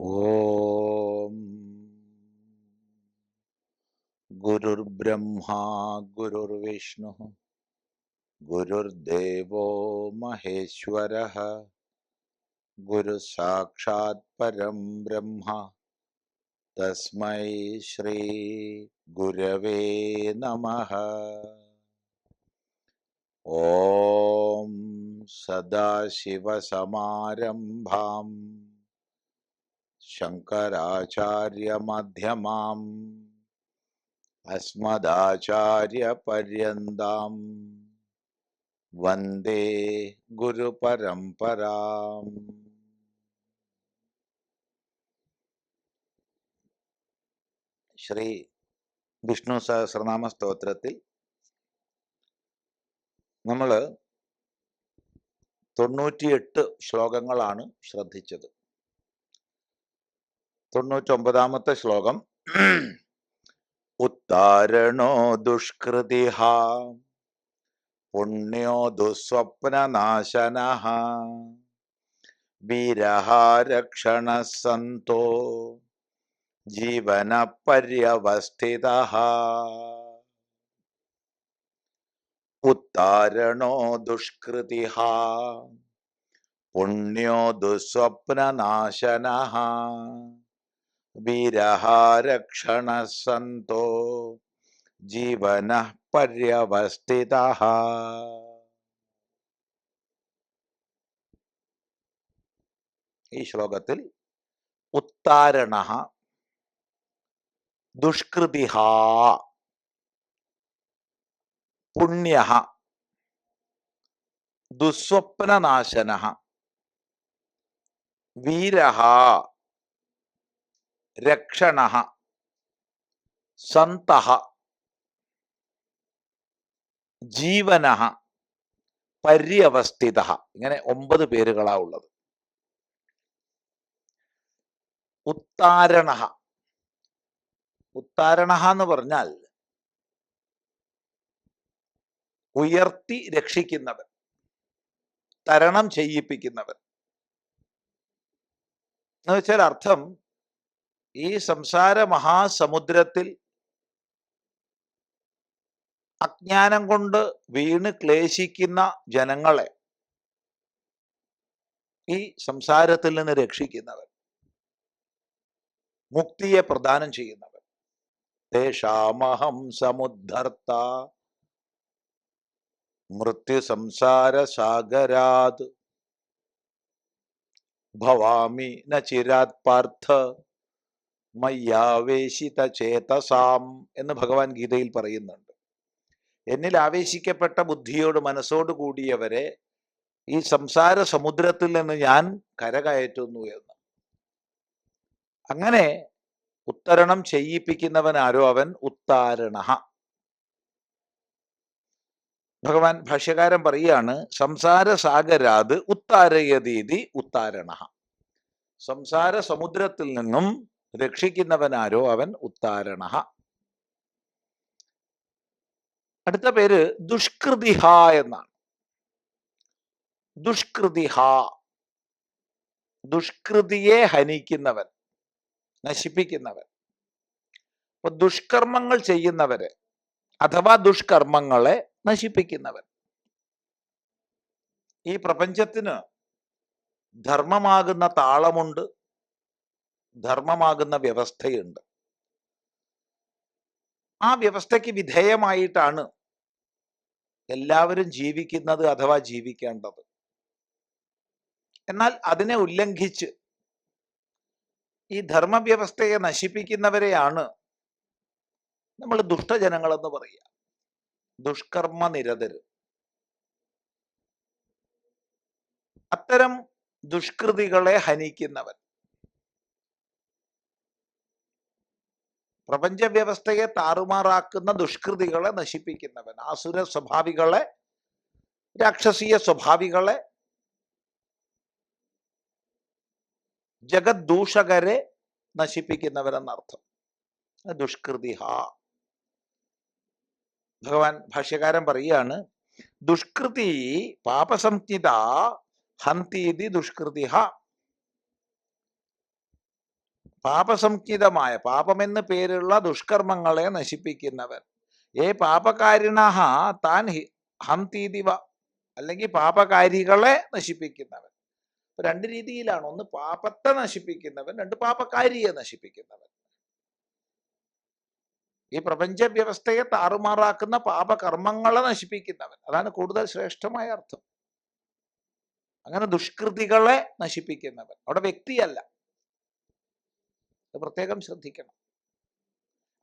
ॐ गुरुर्ब्रह्मा गुरुर्विष्णुः गुरुर्देवो महेश्वरः गुरुसाक्षात् परं ब्रह्म तस्मै श्रीगुरवे नमः। ॐ सदाशिवसमारम्भाम् ശങ്കരാചാര്യമധ്യമാം. അസ്മദാചാര്യപര്യന്താം. വന്ദേ ഗുരുപരംപരാം ശ്രീ വിഷ്ണു സഹസ്രനാമ സ്തോത്രത്തിൽ നമ്മൾ തൊണ്ണൂറ്റിയെട്ട് ശ്ലോകങ്ങളാണ് ശ്രദ്ധിച്ചത്. തൊണ്ണൂറ്റൊമ്പതാമത്തെ ശ്ലോകം. ഉത്താരണോ ദുഷ്കൃതിഹ പുണ്യോ ദുസ്വപ്നനാശന വീരഹാരക്ഷണ സന്തോ ജീവന പര്യവസ്ഥിത ഉത്താരണോ ദുഷ്കൃതിഹ പുണ്യോ ദുസ്വപ്നനാശന വീരഹാരക്ഷണ സന്തോ ജീവന പര്യവസ്ഥിത ഈ ശ്ലോകത്തിൽ ഉത്താരണ ദുഷ്കൃതിഹ പുണ്യ ദുസ്വപ്നനാശന വീര രക്ഷണ സന്ത ജീവന പര്യവസ്ഥിത. ഇങ്ങനെ ഒമ്പത് പേരുകളാ ഉള്ളത്. ഉത്താരണ. ഉത്താരണ എന്ന് പറഞ്ഞാൽ ഉയർത്തി രക്ഷിക്കുന്നവൻ തരണം ചെയ്യിപ്പിക്കുന്നവൻ. എന്ന് വെച്ചാൽ അർത്ഥം ഈ സംസാര മഹാസമുദ്രത്തിൽ അജ്ഞാനം കൊണ്ട് വീണ് ക്ലേശിക്കുന്ന ജനങ്ങളെ ഈ സംസാരത്തിൽ നിന്ന് രക്ഷിക്കുന്നവൻ. മുക്തിയെ പ്രദാനം ചെയ്യുന്നവൻ. തേഷാമഹം സമുദ്ധർത്ത മൃത്യു സംസാര സാഗരാത് ഭവാമി ന ചിരാത് പാർത്ഥ മയ്യാവേശിത ചേതസാം എന്ന് ഭഗവാൻ ഗീതയിൽ പറയുന്നുണ്ട്. എന്നിൽ ആവേശിക്കപ്പെട്ട ബുദ്ധിയോട് മനസ്സോട് കൂടിയവരെ ഈ സംസാര സമുദ്രത്തിൽ നിന്ന് ഞാൻ കരകയറ്റുന്നു എന്ന്. അങ്ങനെ ഉത്തരണം ചെയ്യിപ്പിക്കുന്നവൻ ആരോ? അവൻ ഉത്താരണ. ഭഗവാൻ ഭാഷ്യകാരൻ പറയാണ് സംസാര സാഗരാത് ഉത്താരയതീതി ഉത്താരണ. സംസാര സമുദ്രത്തിൽ നിന്നും രക്ഷിക്കുന്നവനാരോ അവൻ ഉത്താരണ. അടുത്ത പേര് ദുഷ്കൃതിഹ എന്നാണ്. ദുഷ്കൃതിഹ. ദുഷ്കൃതിയെ ഹനിക്കുന്നവൻ നശിപ്പിക്കുന്നവൻ. അപ്പൊ ദുഷ്കർമ്മങ്ങൾ ചെയ്യുന്നവരെ അഥവാ ദുഷ്കർമ്മങ്ങളെ നശിപ്പിക്കുന്നവൻ. ഈ പ്രപഞ്ചത്തിന് ധർമ്മമാകുന്ന താളമുണ്ട് ധർമ്മമാകുന്ന വ്യവസ്ഥയുണ്ട്. ആ വ്യവസ്ഥയ്ക്ക് വിധേയമായിട്ടാണ് എല്ലാവരും ജീവിക്കുന്നത് അഥവാ ജീവിക്കേണ്ടത്. എന്നാൽ അതിനെ ഉല്ലംഘിച്ച് ഈ ധർമ്മവ്യവസ്ഥയെ നശിപ്പിക്കുന്നവരെയാണ് നമ്മൾ ദുഷ്ടജനങ്ങളെന്ന് പറയുക. ദുഷ്കർമ്മ നിരതര് അത്തരം ദുഷ്കൃതികളെ ഹനിക്കുന്നവൻ. പ്രപഞ്ച വ്യവസ്ഥയെ താറുമാറാക്കുന്ന ദുഷ്കൃതികളെ നശിപ്പിക്കുന്നവൻ ആസുര സ്വഭാവികളെ രാക്ഷസീയ സ്വഭാവികളെ ജഗദ്ദൂഷകരെ നശിപ്പിക്കുന്നവരെന്നർത്ഥം ദുഷ്കൃതിഹ. ഭഗവാൻ ഭാഷ്യകാരൻ പറയുകയാണ് ദുഷ്കൃതി പാപസംഹിത ഹന്തീതി ദുഷ്കൃതിഹ. പാപസംഹിതമായ പാപമെന്ന് പേരുള്ള ദുഷ്കർമ്മങ്ങളെ നശിപ്പിക്കുന്നവൻ. ഏ പാപകാരിണഹ താൻ ഹന്തീതിവ അല്ലെങ്കിൽ പാപകാരികളെ നശിപ്പിക്കുന്നവൻ. രണ്ട് രീതിയിലാണ്. ഒന്ന് പാപത്തെ നശിപ്പിക്കുന്നവൻ രണ്ട് പാപകാരിയെ നശിപ്പിക്കുന്നവൻ. ഈ പ്രപഞ്ച വ്യവസ്ഥയെ താറുമാറാക്കുന്ന പാപകർമ്മങ്ങളെ നശിപ്പിക്കുന്നവൻ. അതാണ് കൂടുതൽ ശ്രേഷ്ഠമായ അർത്ഥം. അങ്ങനെ ദുഷ്കൃതികളെ നശിപ്പിക്കുന്നവൻ. അവിടെ വ്യക്തിയല്ല. പ്രത്യേകം ശ്രദ്ധിക്കണം.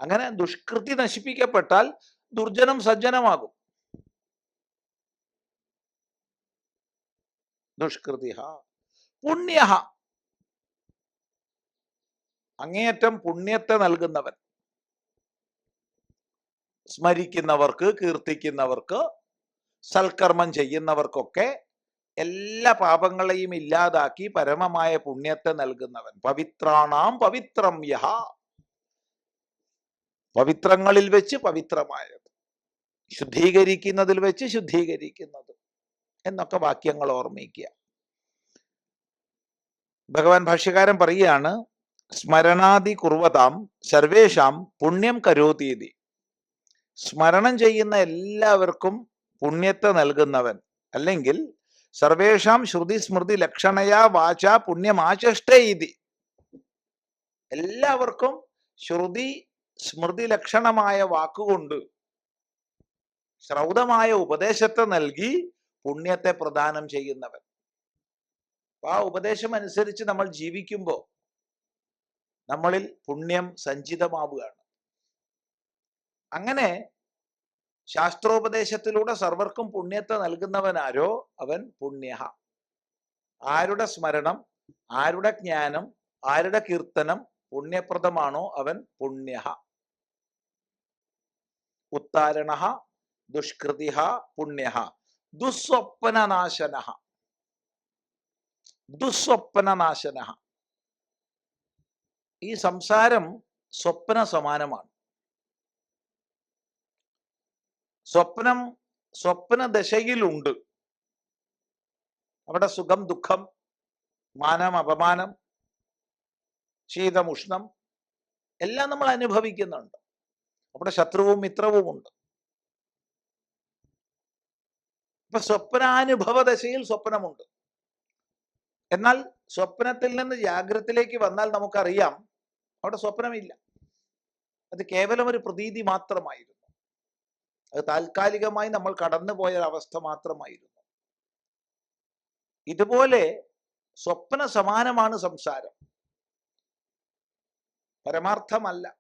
അങ്ങനെ ദുഷ്കൃതി നശിപ്പിക്കപ്പെട്ടാൽ ദുർജനം സജ്ജനമാകും. ദുഷ്കൃതി പുണ്യ അങ്ങേയറ്റം പുണ്യത്തെ നൽകുന്നവൻ. സ്മരിക്കുന്നവർക്ക് കീർത്തിക്കുന്നവർക്ക് സൽക്കർമ്മം ചെയ്യുന്നവർക്കൊക്കെ എല്ലാ പാപങ്ങളെയും ഇല്ലാതാക്കി പരമമായ പുണ്യത്തെ നൽകുന്നവൻ. പവിത്രാണാം പവിത്രം യഹ. പവിത്രങ്ങളിൽ വെച്ച് പവിത്രമായത്. ശുദ്ധീകരിക്കുന്നതിൽ വെച്ച് ശുദ്ധീകരിക്കുന്നത് എന്നൊക്കെ വാക്യങ്ങൾ ഓർമ്മിക്കുക. ഭഗവാൻ ഭാഷ്യകാരൻ പറയുകയാണ് സ്മരണാദി കുർവതാം സർവേഷാം പുണ്യം കരോതീതി. സ്മരണം ചെയ്യുന്ന എല്ലാവർക്കും പുണ്യത്തെ നൽകുന്നവൻ അല്ലെങ്കിൽ സർവേഷാം ശ്രുതി സ്മൃതി ലക്ഷണയാ വാച പുണ്യമാചഷ്ടയിതി എല്ലാവർക്കും ശ്രുതി സ്മൃതി ലക്ഷണമായ വാക്കുകൊണ്ട് ശ്രൗതമായ ഉപദേശത്തെ നൽകി പുണ്യത്തെ പ്രദാനം ചെയ്യുന്നവൻ. ആ ഉപദേശം അനുസരിച്ച് നമ്മൾ ജീവിക്കുമ്പോൾ നമ്മളിൽ പുണ്യം സഞ്ചിതമാവുകയാണ്. അങ്ങനെ ശാസ്ത്രോപദേശത്തിലൂടെ സർവർക്കും പുണ്യത്തെ നൽകുന്നവനാരോ അവൻ പുണ്യ ആരുടെ സ്മരണം ആരുടെ ജ്ഞാനം ആരുടെ കീർത്തനം പുണ്യപ്രദമാണോ അവൻ പുണ്യ ഉത്താരണ ദുഷ്കൃതി പുണ്യ ദുസ്വപ്നനാശന ദുസ്വപ്നനാശന ഈ സംസാരം സ്വപ്ന സമാനമാണ് സ്വപ്നം സ്വപ്ന ദശയിലുണ്ട്. അവിടെ സുഖം ദുഃഖം മാനം അപമാനം ശീതം ഉഷ്ണം എല്ലാം നമ്മൾ അനുഭവിക്കുന്നുണ്ട്. അവിടെ ശത്രുവും മിത്രവും ഉണ്ട്. ഇപ്പൊ സ്വപ്നാനുഭവ ദശയിൽ സ്വപ്നമുണ്ട്. എന്നാൽ സ്വപ്നത്തിൽ നിന്ന് ജാഗ്രതത്തിലേക്ക് വന്നാൽ നമുക്കറിയാം അവിടെ സ്വപ്നമില്ല. അത് കേവലം ഒരു പ്രതീതി മാത്രമായിരുന്നു. അത് താൽക്കാലികമായി നമ്മൾ കടന്നുപോയ അവസ്ഥ മാത്രമായിരുന്നു. ഇതുപോലെ സ്വപ്ന സമാനമാണ് സംസാരം. പരമാർത്ഥമല്ല.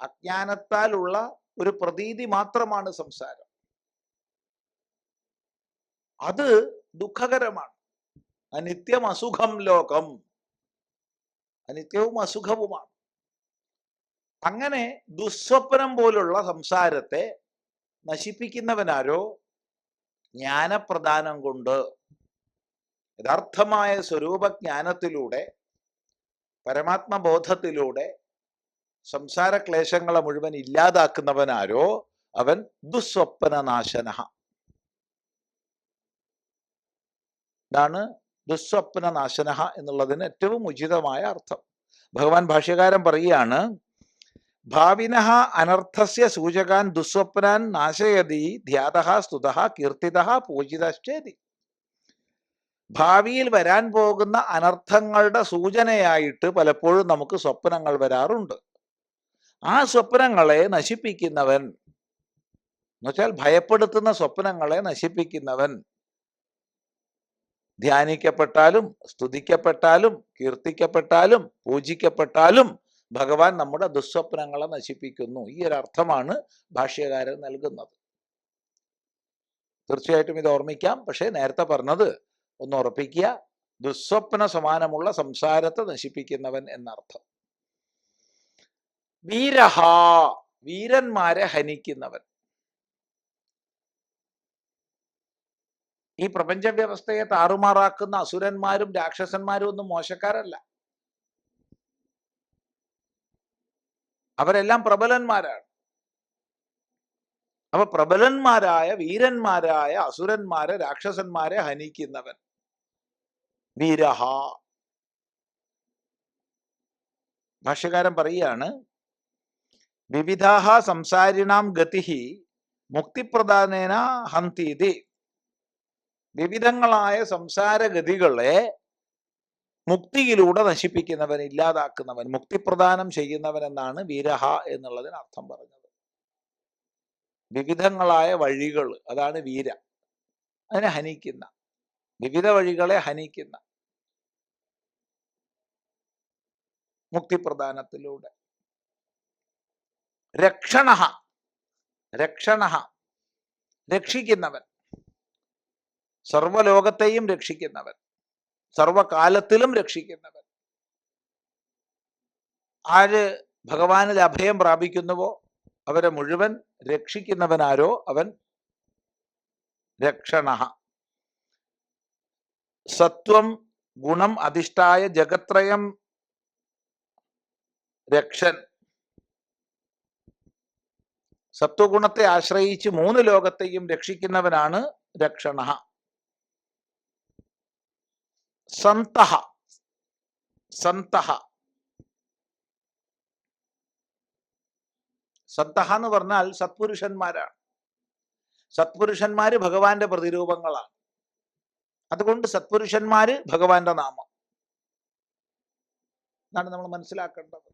അജ്ഞാനത്താലുള്ള ഒരു പ്രതീതി മാത്രമാണ് സംസാരം. അത് ദുഃഖകരമാണ്. അനിത്യം അസുഖം ലോകം. അനിത്യവും അസുഖവുമാണ്. അങ്ങനെ ദുസ്വപ്നം പോലുള്ള സംസാരത്തെ നശിപ്പിക്കുന്നവനാരോ ജ്ഞാനപ്രദാനം കൊണ്ട് യഥാർത്ഥമായ സ്വരൂപജ്ഞാനത്തിലൂടെ പരമാത്മബോധത്തിലൂടെ സംസാര ക്ലേശങ്ങളെ മുഴുവൻ ഇല്ലാതാക്കുന്നവനാരോ അവൻ ദുസ്വപ്നനാശന ഇതാണ് ദുസ്വപ്നനാശന എന്നുള്ളതിന് ഏറ്റവും ഉചിതമായ അർത്ഥം. ഭഗവാൻ ഭാഷ്യകാരൻ പറയുകയാണ് ഭാവിനഃ അനർത്ഥസ്യ സൂചകാൻ ദുസ്വപ്നാൻ നാശയതി ധ്യാത സ്തുത കീർത്തിത പൂജിതശ്ചേതി. ഭാവിയിൽ വരാൻ പോകുന്ന അനർത്ഥങ്ങളുടെ സൂചനയായിട്ട് പലപ്പോഴും നമുക്ക് സ്വപ്നങ്ങൾ വരാറുണ്ട്. ആ സ്വപ്നങ്ങളെ നശിപ്പിക്കുന്നവൻ എന്നുവെച്ചാൽ ഭയപ്പെടുത്തുന്ന സ്വപ്നങ്ങളെ നശിപ്പിക്കുന്നവൻ ധ്യാനിക്കപ്പെട്ടാലും സ്തുതിക്കപ്പെട്ടാലും കീർത്തിക്കപ്പെട്ടാലും പൂജിക്കപ്പെട്ടാലും ഭഗവാൻ നമ്മുടെ ദുസ്വപ്നങ്ങളെ നശിപ്പിക്കുന്നു. ഈ ഒരു അർത്ഥമാണ് ഭാഷ്യകാരൻ നൽകുന്നത്. തീർച്ചയായിട്ടും ഇത് ഓർമ്മിക്കാം. പക്ഷേ നേരത്തെ പറഞ്ഞത് ഒന്ന് ഉറപ്പിക്കുക ദുസ്വപ്ന സമാനമുള്ള സംസാരത്തെ നശിപ്പിക്കുന്നവൻ എന്നർത്ഥം. വീരഹ വീരന്മാരെ ഹനിക്കുന്നവൻ. ഈ പ്രപഞ്ച വ്യവസ്ഥയെ താറുമാറാക്കുന്ന അസുരന്മാരും രാക്ഷസന്മാരും ഒന്നും മോശക്കാരല്ല. അവരെല്ലാം പ്രബലന്മാരാണ്. അപ്പൊ പ്രബലന്മാരായ വീരന്മാരായ അസുരന്മാരെ രാക്ഷസന്മാരെ ഹനിക്കുന്നവൻ. വീരഹ. ഭാഷ്യകാരൻ പറയുകയാണ് വിവിധാഹ സംസാരിണാം ഗതിഹി മുക്തിപ്രധാനേന ഹന്തി വിവിധങ്ങളായ സംസാരഗതികളെ മുക്തിയിലൂടെ നശിപ്പിക്കുന്നവൻ ഇല്ലാതാക്കുന്നവൻ മുക്തിപ്രദാനം ചെയ്യുന്നവൻ എന്നാണ് വീരഹ എന്നുള്ളതിന് അർത്ഥം പറഞ്ഞത്. വിവിധങ്ങളായ വഴികൾ അതാണ് വീര. അതിനെ ഹനിക്കുന്ന വിവിധ വഴികളെ ഹനിക്കുന്ന മുക്തിപ്രദാനത്തിലൂടെ. രക്ഷണ രക്ഷണ രക്ഷിക്കുന്നവൻ. സർവലോകത്തെയും രക്ഷിക്കുന്നവൻ. സർവകാലത്തിലും രക്ഷിക്കുന്നവൻ. ആര് ഭഗവാനിൽ അഭയം പ്രാപിക്കുന്നുവോ അവരെ മുഴുവൻ രക്ഷിക്കുന്നവനാരോ അവൻ രക്ഷണ. സത്വം ഗുണം അധിഷ്ഠായ ജഗത്രയം രക്ഷൻ. സത്വഗുണത്തെ ആശ്രയിച്ച് മൂന്ന് ലോകത്തെയും രക്ഷിക്കുന്നവനാണ് രക്ഷണ. സന്തഹ സന്തഹ. സന്തഹ എന്ന് പറഞ്ഞാൽ സത്പുരുഷന്മാരാണ്. സത്പുരുഷന്മാര് ഭഗവാന്റെ പ്രതിരൂപങ്ങളാണ്. അതുകൊണ്ട് സത്പുരുഷന്മാര് ഭഗവാന്റെ നാമം. എന്നാണ് നമ്മൾ മനസ്സിലാക്കേണ്ടത്.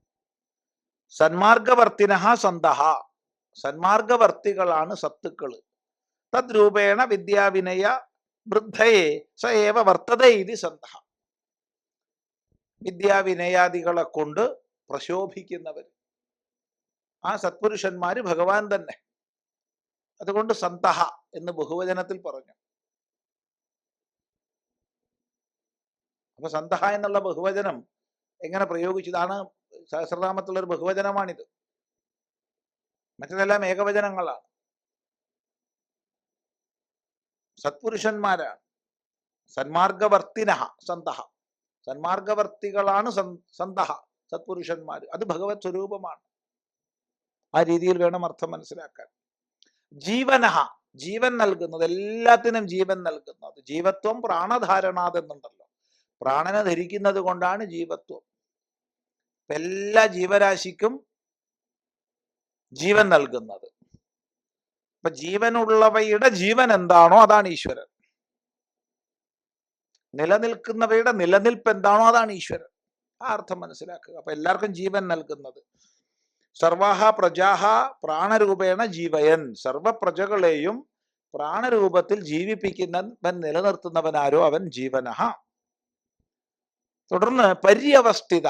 സന്മാർഗവർത്തിന സന്തഹ. സന്മാർഗവർത്തികളാണ് സത്തുക്കൾ. തദ്രൂപേണ വിദ്യാവിനയ വൃദ്ധയെ സ ഏവ വർത്തത ഇത് സന്ത വിദ്യാവിനയാദികളെ കൊണ്ട് പ്രശോഭിക്കുന്നവർ ആ സത്പുരുഷന്മാര് ഭഗവാൻ തന്നെ. അതുകൊണ്ട് സന്തഹ എന്ന് ബഹുവചനത്തിൽ പറഞ്ഞു. അപ്പൊ സന്തഹ എന്നുള്ള ബഹുവചനം എങ്ങനെ പ്രയോഗിച്ചതാണ് സഹസ്രനാമത്തിലുള്ള ഒരു ബഹുവചനമാണിത്. മറ്റതെല്ലാം ഏകവചനങ്ങളാണ്. സത്പുരുഷന്മാരാണ്. സന്മാർഗവർത്തിന സന്തഹ. സന്മാർഗവർത്തികളാണ് സന്തഹ സത്പുരുഷന്മാര് അത് ഭഗവത് സ്വരൂപമാണ്. ആ രീതിയിൽ വേണം അർത്ഥം മനസ്സിലാക്കാൻ. ജീവനഹ ജീവൻ നൽകുന്നത് എല്ലാത്തിനും ജീവൻ നൽകുന്നത്. ജീവത്വം പ്രാണധാരണാതെന്നുണ്ടല്ലോ. പ്രാണനെ ധരിക്കുന്നത് കൊണ്ടാണ് ജീവത്വം. എല്ലാ ജീവരാശിക്കും ജീവൻ നൽകുന്നത്. അപ്പൊ ജീവനുള്ളവയുടെ ജീവൻ എന്താണോ അതാണ് ഈശ്വരൻ. നിലനിൽക്കുന്നവയുടെ നിലനിൽപ്പ് എന്താണോ അതാണ് ഈശ്വരൻ. ആ അർത്ഥം മനസ്സിലാക്കുക. അപ്പൊ എല്ലാവർക്കും ജീവൻ നൽകുന്നത്. സർവാഹ പ്രജാഹ പ്രാണരൂപേണ ജീവയൻ. സർവ പ്രജകളെയും പ്രാണരൂപത്തിൽ ജീവിപ്പിക്കുന്നവൻ നിലനിർത്തുന്നവനാരോ അവൻ ജീവനഹ. തുടർന്ന് പര്യവസ്ഥിത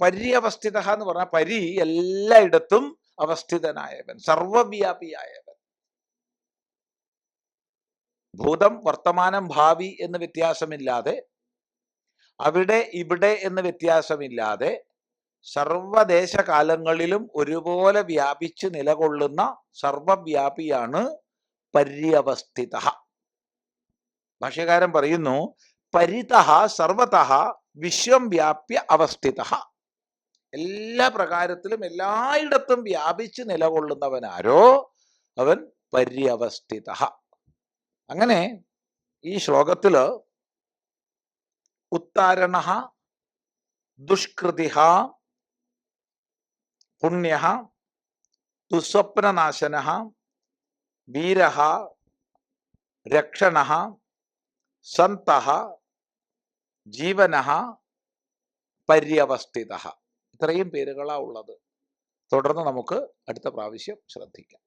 പര്യവസ്ഥിത എന്ന് പറഞ്ഞാൽ പരി എല്ലായിടത്തും അവസ്ഥിതനായവൻ സർവവ്യാപിയായവൻ. ഭൂതം വർത്തമാനം ഭാവി എന്ന് വ്യത്യാസമില്ലാതെ അവിടെ ഇവിടെ എന്ന് വ്യത്യാസമില്ലാതെ സർവദേശകാലങ്ങളിലും ഒരുപോലെ വ്യാപിച്ച് നിലകൊള്ളുന്ന സർവവ്യാപിയാണ് പര്യവസ്ഥിത. ഭാഷ്യകാരൻ പറയുന്നു പരിത സർവത വിശ്വം വ്യാപ്യ അവസ്ഥിത. എല്ലാ പ്രകാരത്തിലും എല്ലായിടത്തും വ്യാപിച്ച് നിലകൊള്ളുന്നവനാരോ അവൻ പര്യവസ്ഥിത. അങ്ങനെ ഈ ശ്ലോകത്തിൽ ഉത്താരണ ദുഷ്കൃതി പുണ്യ ദുസ്വപ്നനാശന വീര രക്ഷണ സന്ത ജീവന പര്യവസ്ഥിത. ഇത്രയും പേരുകളാ ഉള്ളത്. തുടർന്ന് നമുക്ക് അടുത്ത പ്രാവശ്യം ശ്രദ്ധിക്കാം.